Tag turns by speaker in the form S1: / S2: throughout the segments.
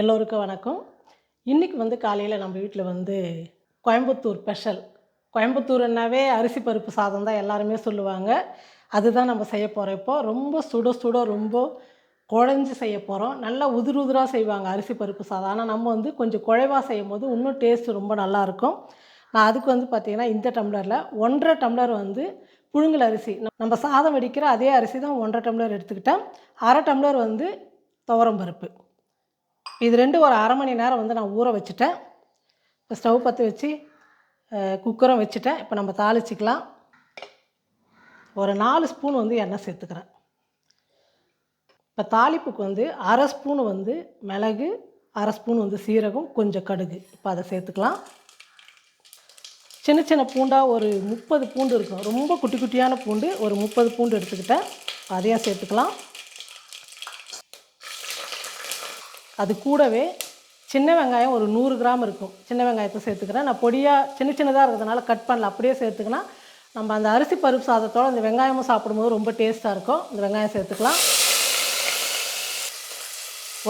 S1: எல்லோருக்கும் வணக்கம். இன்றைக்கி வந்து காலையில் நம்ம வீட்டில் வந்து கோயம்புத்தூர் ஸ்பெஷல். கோயம்புத்தூர்னாவே அரிசி பருப்பு சாதம் தான் எல்லாருமே சொல்லுவாங்க. அதுதான் நம்ம செய்ய போகிறோம் இப்போ. ரொம்ப சுட சுட ரொம்ப குழஞ்சி செய்ய போகிறோம் நல்லா உதிர் உதிராக செய்வாங்க அரிசி பருப்பு சாதம். ஆனால் நம்ம வந்து கொஞ்சம் குழைவாக செய்யும் போது இன்னும் டேஸ்ட் ரொம்ப நல்லாயிருக்கும் நான் அதுக்கு வந்து பார்த்திங்கன்னா இந்த டம்ளரில் ஒன்றரை டம்ளர் வந்து புழுங்கல் அரிசி. நம்ம சாதம் வடிக்கிற அதே அரிசி தான் ஒன்றரை டம்ளர் எடுத்துக்கிட்டேன். அரை டம்ளர் வந்து துவரம் பருப்பு. இது ரெண்டும் ஒரு அரை மணி நேரம் வந்து நான் ஊற வச்சுட்டேன். இப்போ ஸ்டவ் பற்றி வச்சு குக்கரும் வச்சுட்டேன். இப்போ நம்ம தாளிச்சிக்கலாம். ஒரு நாலு ஸ்பூன் வந்து எண்ணெய் சேர்த்துக்கிறேன். இப்போ தாளிப்புக்கு வந்து அரை ஸ்பூன் வந்து மிளகு அரை ஸ்பூன் வந்து சீரகம் கொஞ்சம் கடுகு. இப்போ அதை சேர்த்துக்கலாம். சின்ன சின்ன பூண்டாக ஒரு முப்பது பூண்டு இருக்கும். ரொம்ப குட்டி குட்டியான பூண்டு ஒரு முப்பது பூண்டு எடுத்துக்கிட்டேன். அதையும் சேர்த்துக்கலாம். அது கூடவே சின்ன வெங்காயம் ஒரு நூறு கிராம் இருக்கும். சின்ன வெங்காயத்தை சேர்த்துக்கிறேன். நான் பொடியாக சின்ன சின்னதாக இருக்கிறதுனால கட் பண்ணல. அப்படியே சேர்த்துக்கினா நம்ம அந்த அரிசி பருப்பு சாதத்தோட அந்த வெங்காயமும் சாப்பிடும்போது ரொம்ப டேஸ்ட்டாக இருக்கும். இந்த வெங்காயம் சேர்த்துக்கலாம்.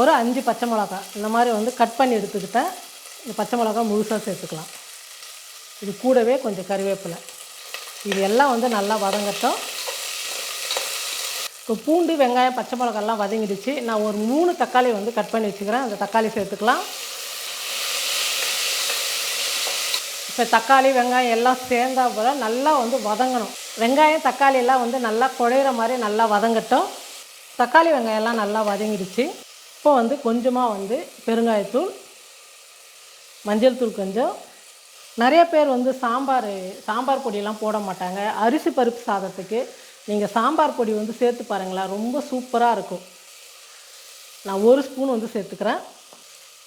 S1: ஒரு அஞ்சு பச்சை மிளகா. இந்த மாதிரி வந்து கட் பண்ணி எடுத்துக்கிட்டேன். இந்த பச்சை மிளகா முழுசாக சேர்த்துக்கலாம். இது கூடவே கொஞ்சம் கருவேப்பிலை இது எல்லாம் வந்து நல்லா வதங்கட்டும். இப்போ பூண்டு வெங்காயம் பச்சை மிளகாலாம் வதங்கிடுச்சு. நான் ஒரு மூணு தக்காளி வந்து கட் பண்ணி வச்சுக்கிறேன். அந்த தக்காளி சேர்த்துக்கலாம். இப்போ தக்காளி வெங்காயம் எல்லாம் சேர்ந்தா போல் நல்லா வந்து வதங்கணும். வெங்காயம் தக்காளி எல்லாம் வந்து நல்லா குழையிற மாதிரி நல்லா வதங்கட்டும். தக்காளி வெங்காயம் எல்லாம் நல்லா வதங்கிடுச்சு. இப்போ வந்து கொஞ்சமாக வந்து பெருங்காயத்தூள் மஞ்சள் தூள் கொஞ்சம். நிறைய பேர் வந்து சாம்பார் சாம்பார் பொடியெல்லாம் போட மாட்டாங்க. அரிசி பருப்பு சாதத்துக்கு நீங்கள் சாம்பார் பொடி வந்து சேர்த்து பாருங்களேன் ரொம்ப சூப்பராக இருக்கும். நான் ஒரு ஸ்பூன் வந்து சேர்த்துக்கிறேன்.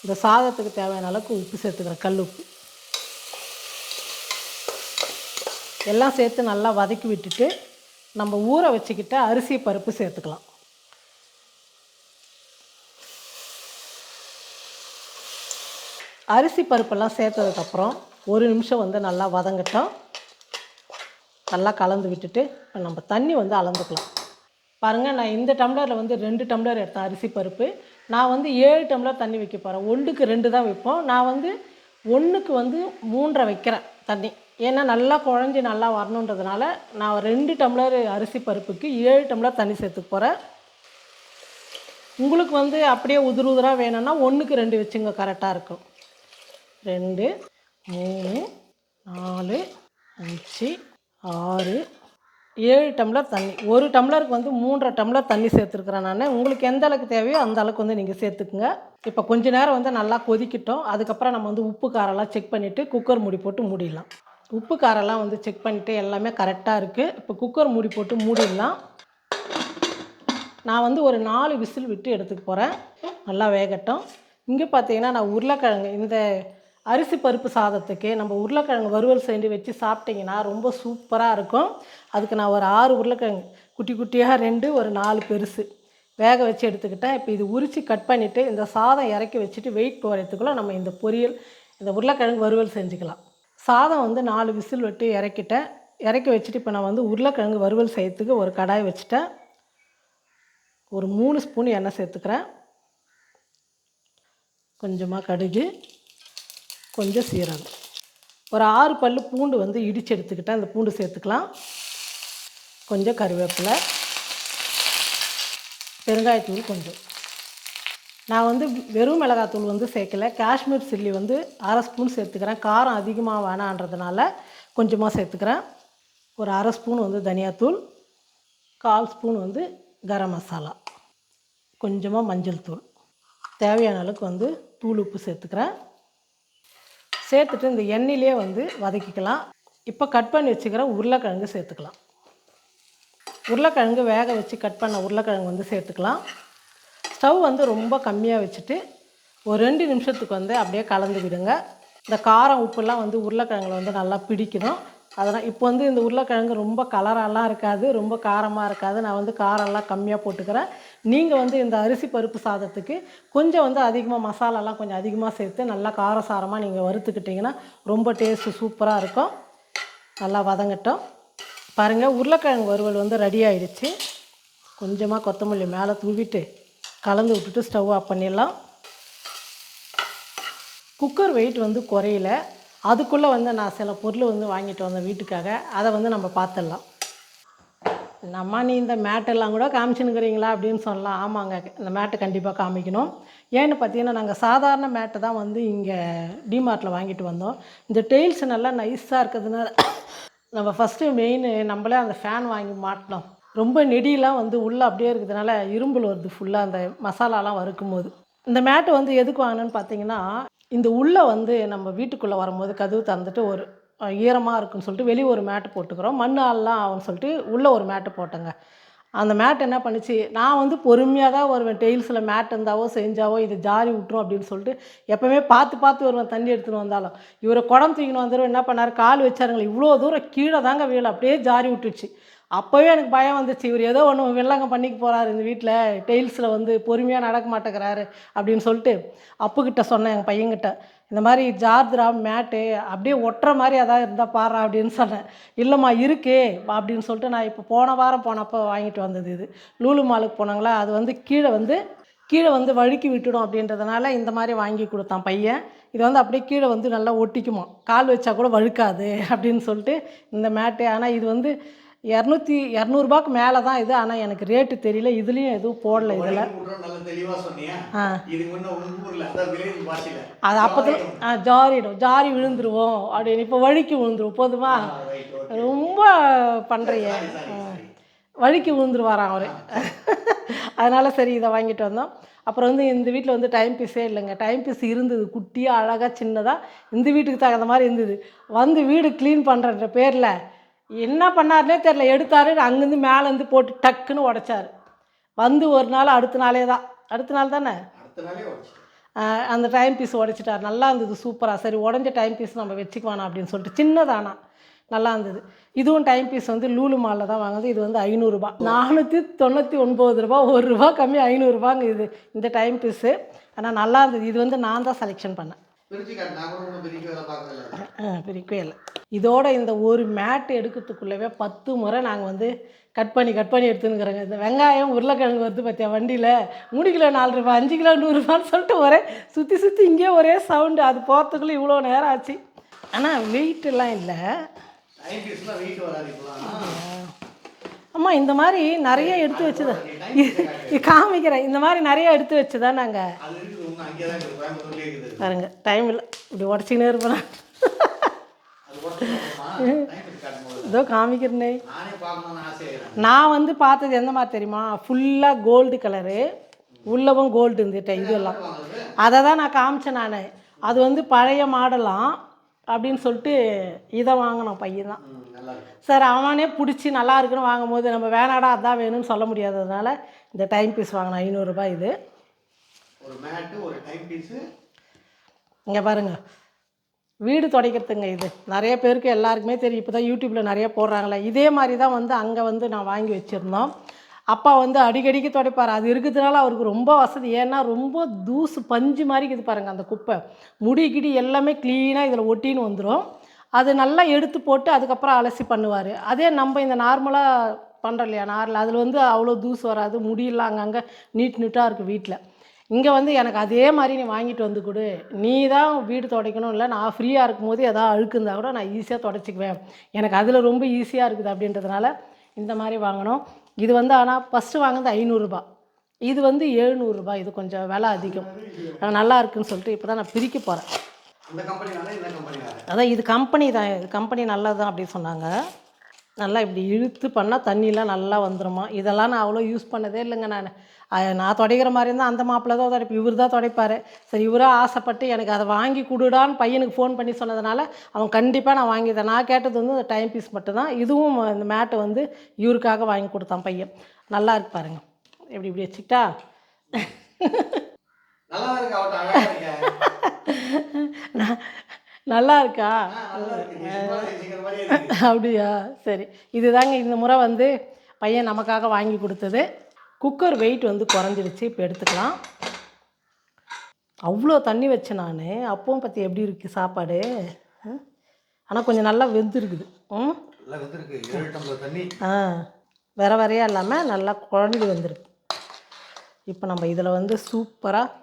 S1: இந்த சாதத்துக்கு தேவையான அளவுக்கு உப்பு சேர்த்துக்கிறேன் கல் உப்பு. எல்லாம் சேர்த்து நல்லா வதக்கி விட்டுட்டு நம்ம ஊற வச்சுக்கிட்ட அரிசி பருப்பு சேர்த்துக்கலாம். அரிசி பருப்பெல்லாம் சேர்த்ததுக்கப்புறம் ஒரு நிமிஷம் வந்து நல்லா வதங்கட்டும். நல்லா கலந்து விட்டுட்டு இப்போ நம்ம தண்ணி வந்து அளந்துக்கலாம். பாருங்கள் நான் இந்த டம்ளரில் வந்து ரெண்டு டம்ளர் எடுத்தேன் அரிசி பருப்பு. நான் வந்து ஏழு டம்ளர் தண்ணி வைக்க போகிறேன் ஒன்றுக்கு ரெண்டு தான் வைப்போம். நான் வந்து ஒன்றுக்கு வந்து மூன்றரை வைக்கிறேன் தண்ணி. ஏன்னா நல்லா குழஞ்சி நல்லா வரணுன்றதுனால நான் ரெண்டு டம்ளர் அரிசி பருப்புக்கு ஏழு டம்ளர் தண்ணி சேர்த்துக்க போகிறேன் உங்களுக்கு வந்து அப்படியே உதிர் உதிராக வேணும்னா ஒன்றுக்கு ரெண்டு வச்சுங்க கரெக்டாக இருக்கும். ரெண்டு மூணு நாலு அஞ்சு ஆறு. ஏழு டம்ளர் தண்ணி. ஒரு டம்ளருக்கு வந்து மூன்றரை டம்ளர் தண்ணி சேர்த்துருக்குறேன் நான். உங்களுக்கு எந்த அளவுக்கு தேவையோ அந்த அளவுக்கு வந்து நீங்கள் சேர்த்துக்குங்க. இப்போ கொஞ்ச நேரம் வந்து நல்லா கொதிக்கட்டும். அதுக்கப்புறம் நம்ம வந்து உப்பு காரெல்லாம் செக் பண்ணிவிட்டு குக்கர் மூடி போட்டு மூடிடலாம். உப்பு காரெல்லாம் வந்து செக் பண்ணிவிட்டு எல்லாமே கரெக்டாக இருக்குது இப்போ குக்கர் மூடி போட்டு மூடிடலாம். நான் வந்து ஒரு நாலு விசில் விட்டு எடுத்துக்க போகிறேன் நல்லா வேகட்டும். இங்கே பார்த்தீங்கன்னா நான் உருளைக்கிழங்கு இந்த அரிசி பருப்பு சாதத்துக்கு நம்ம உருளைக்கிழங்கு வறுவல் செஞ்சு வச்சு சாப்பிட்டிங்கன்னா ரொம்ப சூப்பராக இருக்கும். அதுக்கு நான் ஒரு ஆறு உருளைக்கிழங்கு குட்டி குட்டியாக ரெண்டு ஒரு நாலு பெருசு. வேக வச்சு எடுத்துக்கிட்டேன். இப்போ இது உரித்து கட் பண்ணிவிட்டு இந்த சாதம் இறக்கி வச்சுட்டு வெயிட் போகிறதுக்குள்ளே நம்ம இந்த பொரியல் இந்த உருளைக்கிழங்கு வறுவல் செஞ்சுக்கலாம். சாதம் வந்து நாலு விசில் விட்டு இறக்கிட்டேன். இறக்கி வச்சுட்டு இப்போ நான் வந்து உருளைக்கிழங்கு வறுவல் செய்யறதுக்கு ஒரு கடாய் வச்சுட்டேன். ஒரு மூணு ஸ்பூன் எண்ணெய் சேர்த்துக்கிறேன். கொஞ்சமாக கடுகு. கொஞ்சம் சீரகம். ஒரு ஆறு பல்லு பூண்டு வந்து இடித்து எடுத்துக்கிட்டால் அந்த பூண்டு சேர்த்துக்கலாம். கொஞ்சம் கருவேப்பிலை. பெருங்காயத்தூள் கொஞ்சம். நான் வந்து வெறும் மிளகாத்தூள் வந்து சேர்க்கல. காஷ்மீர் சில்லி வந்து அரை ஸ்பூன் சேர்த்துக்கிறேன். காரம் அதிகமாக வேணான்றதுனால கொஞ்சமாக சேர்த்துக்கிறேன். ஒரு அரை ஸ்பூன் வந்து தனியாத்தூள். கால் ஸ்பூன் வந்து கரம் மசாலா. கொஞ்சமாக மஞ்சள் தூள். தேவையான அளவுக்கு வந்து தூள் உப்பு சேர்த்துக்கிறேன். சேர்த்துட்டு இந்த எண்ணெயிலே வந்து வதக்கிக்கலாம். இப்போ கட் பண்ணி வச்சுக்கிற உருளைக்கிழங்கு சேர்த்துக்கலாம். உருளைக்கிழங்கு வேக வச்சு கட் பண்ண உருளைக்கிழங்கு வந்து சேர்த்துக்கலாம். ஸ்டவ் வந்து ரொம்ப கம்மியாக வச்சுட்டு ஒரு ரெண்டு நிமிஷத்துக்கு வந்து அப்படியே கலந்து விடுங்க. இந்த காரம் உப்புலாம் வந்து உருளைக்கிழங்குல வந்து நல்லா பிடிக்கணும். அதனால் இப்போ வந்து இந்த உருளைக்கிழங்கு ரொம்ப கலரெல்லாம் இருக்காது ரொம்ப காரமாக இருக்காது. நான் வந்து காரம்லாம் கம்மியாக போட்டுக்கிறேன். நீங்கள் வந்து இந்த அரிசி பருப்பு சாதத்துக்கு கொஞ்சம் வந்து அதிகமாக மசாலாலாம் கொஞ்சம் அதிகமாக சேர்த்து நல்லா காரசாரமாக நீங்கள் வறுத்துக்கிட்டிங்கன்னா ரொம்ப டேஸ்ட்டு சூப்பராக இருக்கும். நல்லா வதங்கட்டும். பாருங்கள் உருளைக்கிழங்கு வறுவல் வந்து ரெடி ஆயிடுச்சு. கொஞ்சமாக கொத்தமல்லி மேலே தூவிட்டு கலந்து விட்டுட்டு ஸ்டவ் ஆஃப் பண்ணிடலாம். குக்கர் வெயிட் வந்து குறையல. அதுக்குள்ளே வந்து நான் சில பொருள் வந்து வாங்கிட்டு வந்தேன் வீட்டுக்காக அதை வந்து நம்ம பார்த்துடலாம். நம்ம நீ இந்த மேட்டெல்லாம் கூட காமிச்சுனுக்கிறீங்களா அப்படின்னு சொல்லலாம் ஆமாங்க இந்த மேட்டை கண்டிப்பாக காமிக்கணும். ஏன்னு பார்த்தீங்கன்னா நாங்கள் சாதாரண மேட்டை தான் வந்து இங்கே டிமார்ட்டில் வாங்கிட்டு வந்தோம். இந்த டெயில்ஸ் நல்லா நைஸாக இருக்கிறதுனால நம்ம ஃபஸ்ட்டு மெயின் நம்மளே அந்த ஃபேன் வாங்கி மாட்டினோம். ரொம்ப நெடியெலாம் வந்து உள்ளே அப்படியே இருக்கிறதுனால இரும்பல் வருது ஃபுல்லாக அந்த மசாலாலாம் வறுக்கும் போது இந்த மேட்டு வந்து எதுக்கு வாங்கினேன்னு பார்த்தீங்கன்னா இந்த உள்ளே வந்து நம்ம வீட்டுக்குள்ளே வரும்போது கதவு திறந்துட்டு ஒரு ஈரமாக இருக்குன்னு சொல்லிட்டு வெளியே ஒரு மேட்டு போட்டுக்கிறோம். மண் ஆள்லாம் ஆகும்னு சொல்லிட்டு உள்ளே ஒரு மேட்டு போட்டேங்க. அந்த மேட் என்ன பண்ணுச்சு? நான் வந்து பொறுமையாக தான் வருவேன். டெய்ல்ஸில் மேட் இருந்தாவோ செஞ்சாவோ இது ஜாரி விட்டுரும் அப்படின்னு சொல்லிட்டு எப்போவுமே பார்த்து பார்த்து வருவேன் தண்ணி எடுத்துன்னு வந்தாலும். இவரை குடம் தூக்கின்னு வந்துடும் என்ன பண்ணார்? கால் வச்சாருங்களே இவ்வளோ தூரம் கீழே தாங்க வீழ அப்படியே ஜாரி விட்டுச்சு அப்போவே எனக்கு பயம் வந்துச்சு. இவர் ஏதோ ஒன்று வெள்ளங்க பண்ணிக்க போகிறாரு இந்த வீட்டில் டெய்ல்ஸில் வந்து பொறுமையாக நடக்க மாட்டேங்கிறாரு அப்படின்னு சொல்லிட்டு அப்புக்கிட்ட சொன்னேன் எங்கள் பையன்கிட்ட. இந்த மாதிரி ஜார்ஜ்ரா மேட்டு அப்படியே ஒட்டுற மாதிரி ஏதாவது இருந்தால் பாரு அப்படின்னு சொன்னேன். இல்லைம்மா இருக்கே அப்படின்னு சொல்லிட்டு நான் இப்போ போன வாரம் போனப்போ வாங்கிட்டு வந்தது இது. லூலு மாலுக்கு போனாங்களா? அது வந்து கீழே வந்து கீழே வந்து வழுக்கி விட்டுடும் அப்படின்றதுனால இந்த மாதிரி வாங்கி கொடுத்தான் பையன். இது வந்து அப்படியே கீழே வந்து நல்லா ஒட்டிக்குமா கால் வச்சா கூட வழுக்காது அப்படின்னு சொல்லிட்டு இந்த மேட்டு. ஆனால் இது வந்து இரநூத்தி இரநூறுபாக்கு மேலே தான் இது ஆனால் எனக்கு ரேட்டு தெரியல. இதுலேயும் எதுவும் போடல இதில் அது அப்போத்துல ஆ ஜாரிடும். ஜாரி விழுந்துருவோம் அப்படின்னு இப்போ வழுக்கி விழுந்துரும் போதுமா? ரொம்ப பண்ணுறிய வழுக்கி விழுந்துருவாராம் அவர். அதனால் சரி இதை வாங்கிட்டு வந்தோம். அப்புறம் வந்து இந்த வீட்டில் வந்து டைம் பீஸே இல்லைங்க. டைம் பீஸ் இருந்தது. குட்டியாக அழகாக சின்னதாக இந்த வீட்டுக்கு தகுந்த மாதிரி இருந்தது. வந்து வீடு க்ளீன் பண்ணுறன்ற பேரில் என்ன பண்ணாருனே தெரில எடுத்தாரு அங்கேருந்து மேலேருந்து போட்டு டக்குன்னு உடைச்சாரு. வந்து ஒரு நாள் அடுத்த நாளே தான். அடுத்த நாள் தானே? அந்த டைம் பீஸ் உடைச்சிட்டார். நல்லா இருந்தது சூப்பராக சரி உடஞ்ச டைம் பீஸ் நம்ம வச்சுக்குவானா அப்படின்னு சொல்லிட்டு சின்னதானா. நல்லா இருந்தது. இதுவும் டைம் பீஸ் வந்து லூலு மாலில் தான் வாங்குது இது வந்து ஐநூறுரூபா நானூற்றி தொண்ணூற்றி ஒன்பது ரூபா ஒரு ரூபா கம்மி ஐநூறுரூபாங்க இது இந்த டைம் பீஸு ஆனால் நல்லா இருந்தது. இது வந்து நான் தான் செலெக்ஷன் பண்ணேன். பிரிக்கவே இல்லை. இதோட இந்த ஒரு மேட் எடுக்கிறதுக்குள்ளவே பத்து முறை நாங்கள் வந்து கட் பண்ணி கட் பண்ணி எடுத்துனுக்குறோங்க இந்த வெங்காயம் உருளைக்கிழங்கு வருது பார்த்தியா வண்டியில். மூணு கிலோ நாலு ரூபா அஞ்சு கிலோ நூறுரூபான்னு சொல்லிட்டு ஒரே சுற்றி சுற்றி இங்கேயே ஒரே சவுண்டு அது போகிறதுக்குள்ளே இவ்வளோ நேரம் ஆச்சு. ஆனால் வெயிட்டெல்லாம் இல்லை. அம்மா இந்த மாதிரி நிறைய எடுத்து வச்சுதா. காமிக்கிறேன். இந்த மாதிரி நிறைய எடுத்து வச்சுதான் நாங்கள் பாருங்க டைம் இல்லை. இப்படி உடச்சிக்கினே இருப்பேன்? இதோ காமிக்கிறேனே.
S2: நானே
S1: வந்து பார்த்தது எந்த மாதிரி தெரியுமா? ஃபுல்லாக கோல்டு கலரு உள்ளவும் கோல்டு இருந்துட்டேன் இதெல்லாம் அதை தான் நான் காமிச்சேன் நான். அது வந்து பழைய மாடலாம் அப்படின்னு சொல்லிட்டு இதை வாங்கினோம் பையன் தான். சார் அவனே பிடிச்சி நல்லா இருக்குன்னு வாங்கும்போது நம்ம வேணாடா அதான் வேணும்னு சொல்ல முடியாததுனால இந்த டைம் பீஸ் வாங்கினேன் ஐநூறுரூபா இது.
S2: ஒரு மேட்டு ஒரு டைம் பீஸு
S1: இங்கே பாருங்க. வீடு துடைக்கிறதுங்க இது. நிறைய பேருக்கு எல்லாருக்குமே தெரியும். இப்போ தான் யூடியூப்பில் நிறைய போடுறாங்களே. இதே மாதிரி தான் வந்து அங்கே வந்து நான் வாங்கி வச்சுருந்தோம். அப்பா வந்து அடிக்கடிக்கு துடைப்பார். அது இருக்கிறதுனால அவருக்கு ரொம்ப வசதி. ஏன்னா ரொம்ப தூசு பஞ்சு மாதிரி இருக்குது பாருங்கள் அந்த குப்பை. முடி கிடி எல்லாமே க்ளீனாக இதில் ஒட்டின்னு வந்துடும் அது நல்லா எடுத்து போட்டு அதுக்கப்புறம் அலசி பண்ணுவார். அதே நம்ம இந்த நார்மலாக பண்ணுறோம் இல்லையா? நாரில். அதில் வந்து அவ்வளோ தூசு வராது. முடியெல்லாம் அங்கங்கே நீட் நீட்டாக இருக்குது வீட்டில் இங்கே வந்து எனக்கு அதே மாதிரி நீ வாங்கிட்டு வந்து கொடு. நீ தான் வீடு துடைக்கணும். இல்லை நான் ஃப்ரீயாக இருக்கும்போது எதாவது அழுக்கு இருந்தால் கூட நான் ஈஸியாக துடைச்சிக்குவேன். எனக்கு அதில் ரொம்ப ஈஸியாக இருக்குது அப்படின்றதுனால இந்த மாதிரி வாங்கினோம் இது வந்து ஆனால் ஃபஸ்ட்டு வாங்கினது ஐநூறுரூபா இது வந்து எழுநூறுபா இது கொஞ்சம் விலை அதிகம். நல்லா இருக்குன்னு சொல்லிட்டு இப்போ தான் நான் பிரிக்க போகிறேன் அதான் இது கம்பெனி தான். இது கம்பெனி நல்லது தான் அப்படி சொன்னாங்க. நல்லா இப்படி இழுத்து பண்ணால் தண்ணிலாம் நல்லா வந்துருமா? இதெல்லாம் நான் அவ்வளோ யூஸ் பண்ணதே இல்லைங்க நான். நான் துடைக்கிற மாதிரி இருந்தால் அந்த மாப்பிள்ளை தான் துடைப்பு இவர் தான் துடைப்பார். சரி இவராக ஆசைப்பட்டு எனக்கு அதை வாங்கி கொடுடான்னு பையனுக்கு ஃபோன் பண்ணி சொன்னதுனால அவன் கண்டிப்பாக நான் வாங்கி தரேன். நான் கேட்டது வந்து இந்த டைம் பீஸ் மட்டும்தான் இதுவும் இந்த மேட்டை வந்து இவருக்காக வாங்கி கொடுத்தான் பையன். நல்லா இருக்கு பாருங்க. எப்படி இப்படி வச்சுக்கிட்டா?
S2: நல்லா இருக்கு
S1: அப்படியா? சரி. இதுதாங்க இந்த முறை வந்து பையன் நமக்காக வாங்கி கொடுத்தது. குக்கர் வெயிட் வந்து குறைஞ்சிருச்சு இப்போ எடுத்துக்கலாம். அவ்வளோ தண்ணி வச்சேன் நான். அப்பவும் பற்றி எப்படி இருக்குது சாப்பாடு? ஆனால் கொஞ்சம் நல்லா வெந்திருக்குது. ம்? ஆ. வேற வேறையாக இல்லாமல் நல்லா குழம்பு வந்திருக்கு. இப்போ நம்ம இதில் வந்து சூப்பராக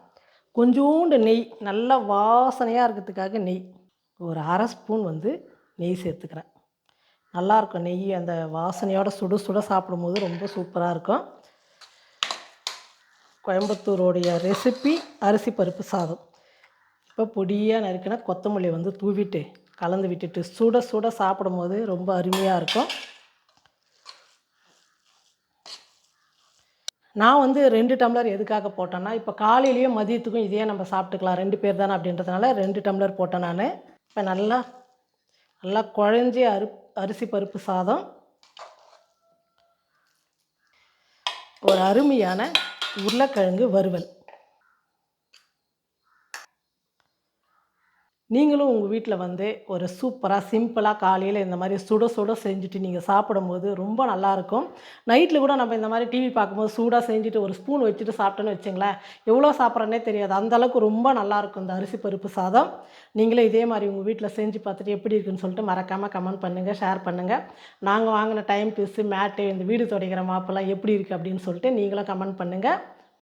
S1: கொஞ்சோண்டு நெய் நல்லா வாசனையாக இருக்கிறதுக்காக நெய். ஒரு அரை ஸ்பூன் வந்து நெய் சேர்த்துக்கிறேன். நல்லாயிருக்கும். நெய் அந்த வாசனையோட சுட சுட சாப்பிடும்போது ரொம்ப சூப்பராக இருக்கும். கோயம்புத்தூரோடைய ரெசிபி அரிசி பருப்பு சாதம். இப்போ பொடியாக நறுக்கின கொத்தமல்லி வந்து தூவிட்டு கலந்து விட்டுட்டு சுட சுட சாப்பிடும்போது ரொம்ப அருமையாக இருக்கும். நான் வந்து ரெண்டு டம்ளர் எதுக்காக போட்டேன்னா இப்போ காலையிலையும் மதியத்துக்கும் இதே நம்ம சாப்பிட்டுக்கலாம். ரெண்டு பேர் தானே அப்படின்றதுனால ரெண்டு டம்ளர் போட்டேன் நான். இப்போ நல்லா நல்லா குழஞ்சி அரு அரிசி பருப்பு சாதம். ஒரு அருமையான உருளைக்கிழங்கு வறுவல். நீங்களும் உங்கள் வீட்டில் வந்து ஒரு சூப்பராக சிம்பிளாக காலையில் இந்த மாதிரி சுட சுட செஞ்சுட்டு நீங்கள் சாப்பிடும்போது ரொம்ப நல்லாயிருக்கும் நைட்டில் கூட நம்ம இந்த மாதிரி டிவி பார்க்கும்போது சூடாக செஞ்சுட்டு ஒரு ஸ்பூன் வச்சுட்டு சாப்பிட்டோன்னு வச்சுங்களேன் எவ்வளோ சாப்பிட்றனே தெரியாது. அந்தளவுக்கு ரொம்ப நல்லாயிருக்கும் இந்த அரிசி பருப்பு சாதம். நீங்களும் இதே மாதிரி உங்கள் வீட்டில் செஞ்சு பார்த்துட்டு எப்படி இருக்குன்னு சொல்லிட்டு மறக்காமல் கமெண்ட் பண்ணுங்கள் ஷேர் பண்ணுங்கள் நாங்கள் வாங்கின டைம் பீஸு மேட்டு இந்த வீடு துடைக்கிற மாப்பெல்லாம் எப்படி இருக்குது அப்படின்னு சொல்லிட்டு நீங்களும் கமெண்ட் பண்ணுங்கள்